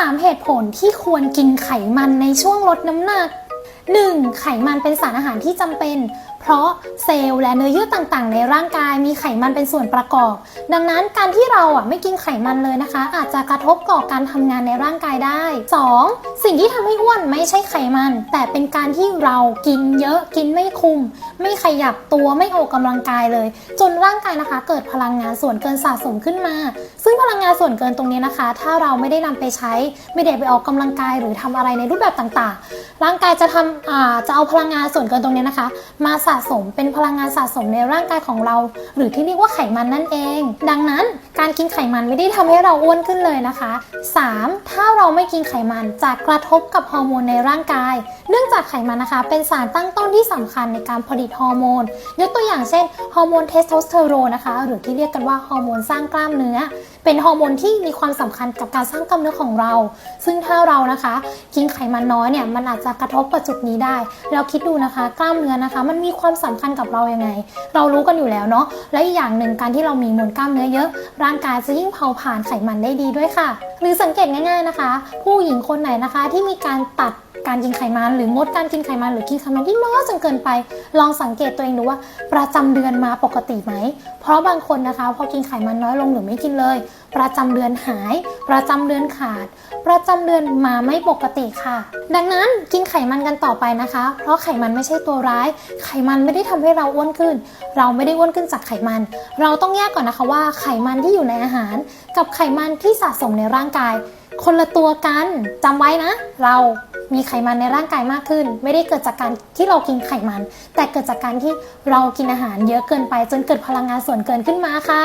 3 เหตุผลที่ควรกินไขมันในช่วงลดน้ำหนัก 1. ไขมันเป็นสารอาหารที่จำเป็น เพราะเซลล์และเนื้อเยื่อต่างๆ ในร่างกายมีไขมันเป็นส่วนประกอบ ดังนั้นการที่เราอะไม่กินไขมันเลยนะคะ อาจจะกระทบต่อการทำงานในร่างกายได้ 2. สิ่งที่ทำให้อ้วนไม่ใช่ไขมัน แต่เป็นการที่เรากินเยอะกินไม่คุม ไม่ขยับตัวไม่ออกกำลังกายเลย จนร่างกายนะคะ เกิดพลังงานส่วนเกินสะสมขึ้นมา ซึ่งพลังงานส่วนเกินตรงนี้นะคะ ถ้าเราไม่ได้นำไปใช้ไม่ได้ไปออกกำลังกายหรือทำอะไรในรูปแบบต่างๆ ร่างกายจะทำอ่าจะเอาพลังงานส่วนเกินตรงนี้นะคะ มาสะสมเป็นพลังงานสะสมในร่างกายของเรา หรือที่เรียกว่าไขมันนั่นเอง ดังนั้นการกินไขมันไม่ได้ทำให้เราอ้วนขึ้นเลยนะคะ 3. ถ้าเราไม่กินไขมันจะกระทบกับฮอร์โมนในร่างกาย เนื่องจากไขมันนะคะเป็นสารตั้งต้นที่สำคัญในการผลิตฮอร์โมน ยกตัวอย่างเช่นฮอร์โมนเทสโทสเตอโรนนะคะ หรือที่เรียกกันว่าฮอร์โมนสร้างกล้ามเนื้อ เป็นฮอร์โมนที่มีความสำคัญกับการสร้างกล้ามเนื้อของเรา ซึ่งถ้าเรานะคะ กินไขมันน้อยเนี่ยมันอาจจะกระทบกับจุดนี้ได้เราคิดดูนะคะ กล้ามเนื้อนะคะ มันมีความสำคัญกับเรายังไง เรารู้กันอยู่แล้วเนาะและอีกอย่างหนึ่งการที่เรามีมวลกล้ามเนื้อเยอะ ร่างกายจะยิ่งเผาผลาญไขมันได้ดีด้วยค่ะ หรือสังเกตง่ายๆนะคะ ผู้หญิงคนไหนนะคะที่มีการตัดการกินไขมัน หรืองดการกินไขมันหรือกินไขมันที่น้อยจนเกินไป ลองสังเกตตัวเองดูว่าประจำเดือนมาปกติไหม เพราะบางคนนะคะ พอกินไขมันน้อยลงหรือไม่กินเลย ประจำเดือนหาย ประจำเดือนขาด ประจำเดือนมาไม่ปกติค่ะ ดังนั้นกินไขมันกันต่อไปนะคะ เพราะไขมันไม่ใช่ตัวร้าย ไขมันไม่ได้ทำให้เราอ้วนขึ้น เราไม่ได้อ้วนขึ้นจากไขมัน เราต้องแยกก่อนนะคะว่าไขมันที่อยู่ในอาหาร กับไขมันที่สะสมในร่างกาย คนละตัวกันจำไว้นะ เรามีไขมันในร่างกายมากขึ้น ไม่ได้เกิดจากการที่เรากินไขมัน แต่เกิดจากการที่เรากินอาหารเยอะเกินไปจนเกิดพลังงานส่วนเกินขึ้นมาค่ะ